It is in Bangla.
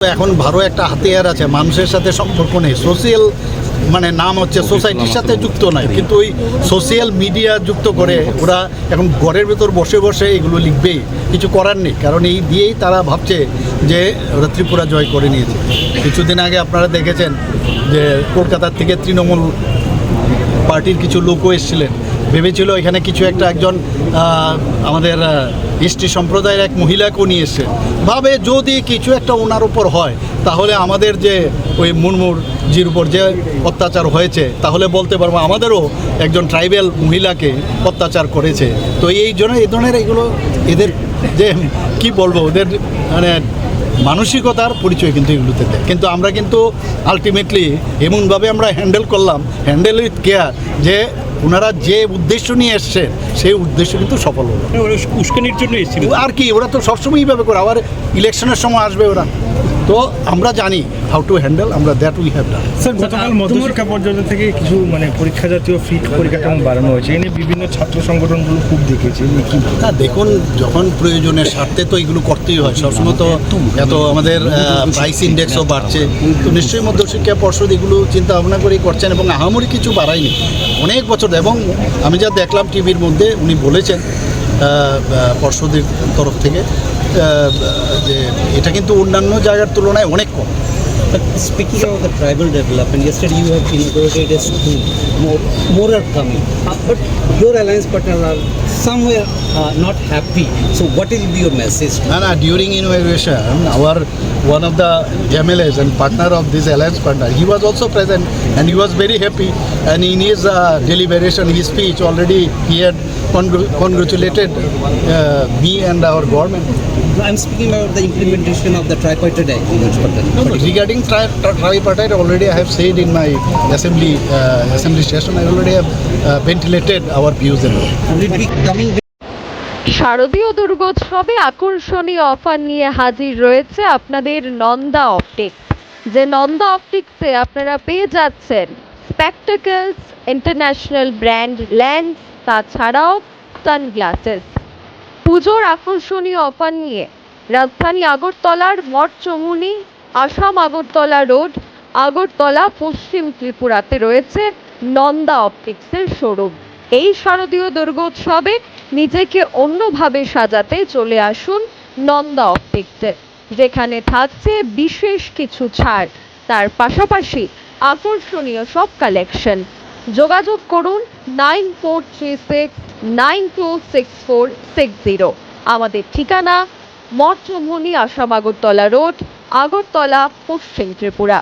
এখন ভালো একটা হাতিয়ার আছে, মানুষের সাথে সম্পর্ক নেই। সোশিয়াল মানে নাম হচ্ছে সোসাইটির সাথে যুক্ত নয় কিন্তু ওই সোশিয়াল মিডিয়া যুক্ত করে ওরা এখন ঘরের ভেতর বসে বসে এগুলো লিখবেই কিছু করার নেই। কারণ এই দিয়েই তারা ভাবছে যে ওরা ত্রিপুরা জয় করে নিয়েছে। কিছুদিন আগে আপনারা দেখেছেন যে কলকাতার থেকে তৃণমূল পার্টির কিছু লোকও এসেছিলেন। ভেবেছিল এখানে কিছু একটা একজন আমাদের এসটি সম্প্রদায়ের এক মহিলাকেও নিয়ে এসছে ভাবে যদি কিছু একটা ওনার উপর হয়, তাহলে আমাদের যে ওই মুরমুর জির উপর যে অত্যাচার হয়েছে, তাহলে বলতে পারব আমাদেরও একজন ট্রাইবেল মহিলাকে অত্যাচার করেছে। তো এই জন্য, এই ধরনের এগুলো, এদের যে, কি বলব, ওদের মানে মানসিকতার পরিচয় কিন্তু এগুলোতে দেয়। কিন্তু আমরা কিন্তু আলটিমেটলি এমনভাবে আমরা হ্যান্ডেল করলাম হ্যান্ডেল উইথ কেয়ার যে ওনারা যে উদ্দেশ্য নিয়ে এসছেন সেই উদ্দেশ্য কিন্তু সফল হলো। উস্কানির জন্য এসেছিল আর কি ওরা তো সবসময় এইভাবে করে আবার ইলেকশনের সময় আসবে ওরা। তো আমরা জানি হাউ টু হ্যান্ডেল আমরা that we have done sir গতকাল মধ্যশিক্ষা পর্যন্ত থেকে কিছু মানে পরীক্ষা জাতীয় ফি পরিকাঠামো বাড়ানো হয়েছে। এনে বিভিন্ন ছাত্র সংগঠনগুলো খুব দেখেছে না দেখুন যখন প্রয়োজনের স্বার্থে তো এগুলো করতেই হয়। সবসময় তো এত আমাদের প্রাইস ইন্ডেক্সও বাড়ছে। তো নিশ্চয়ই মধ্যশিক্ষা পর্ষদ এগুলো চিন্তা ভাবনা করেই করছেন এবং আহামরি কিছু বাড়ায়নি। অনেক বছর এবং আমি যা দেখলাম টিভির মধ্যে উনি বলেছেন পর্ষদের তরফ থেকে। যে এটা কিন্তু অন্যান্য জায়গার তুলনায় অনেক কম But speaking of the tribal development, yesterday you have inaugurated a school. More, more are coming. Uh, but your alliance partners are somewhere uh, not happy. So what will be your message? to No, no, during inauguration, our one of the MLAs and partner of this alliance partner, he was also present and he was very happy. And in his uh, deliberation, his speech, already he had congr- congratulated uh, me and our government. I'm speaking about the implementation of the tripartite agreement. No, no, regarding tri- tri- tripartite, already I have said in my assembly uh, assembly session, I already have uh, ventilated our views and all. Will it be coming শারদীয় দুর্গোৎসবে আকর্ষণীয় অফার নিয়ে হাজির রয়েছে আপনাদের নন্দা অপটিক্স যে নন্দা অপটিক্সে আপনারা পেয়ে যাচ্ছেন স্পেকটাকলস ইন্টারন্যাশনাল ব্র্যান্ড লেন্স তাছাড়াও সানগ্লাসেস পুজোর আকর্ষণীয় অফার নিয়ে রাজধানী আগরতলার মঠ চমুনি, আসাম আগরতলা রোড, আগরতলা পশ্চিম ত্রিপুরাতে রয়েছে নন্দা অপটিক্সের শোরুম। এই শারদীয় দুর্গোৎসবে নিজেকে অন্যভাবে সাজাতে চলে আসুন নন্দা অপটিক্সে, যেখানে থাকছে বিশেষ কিছু ছাড়। তার পাশাপাশি আকর্ষণীয় সব কালেকশন যোগাযোগ করুন nine four three six, nine two six four six zero. আমাদের ঠিকানা মঠচমুনি আসাম আগরতলা রোড আগরতলা পশ্চিম ত্রিপুরা।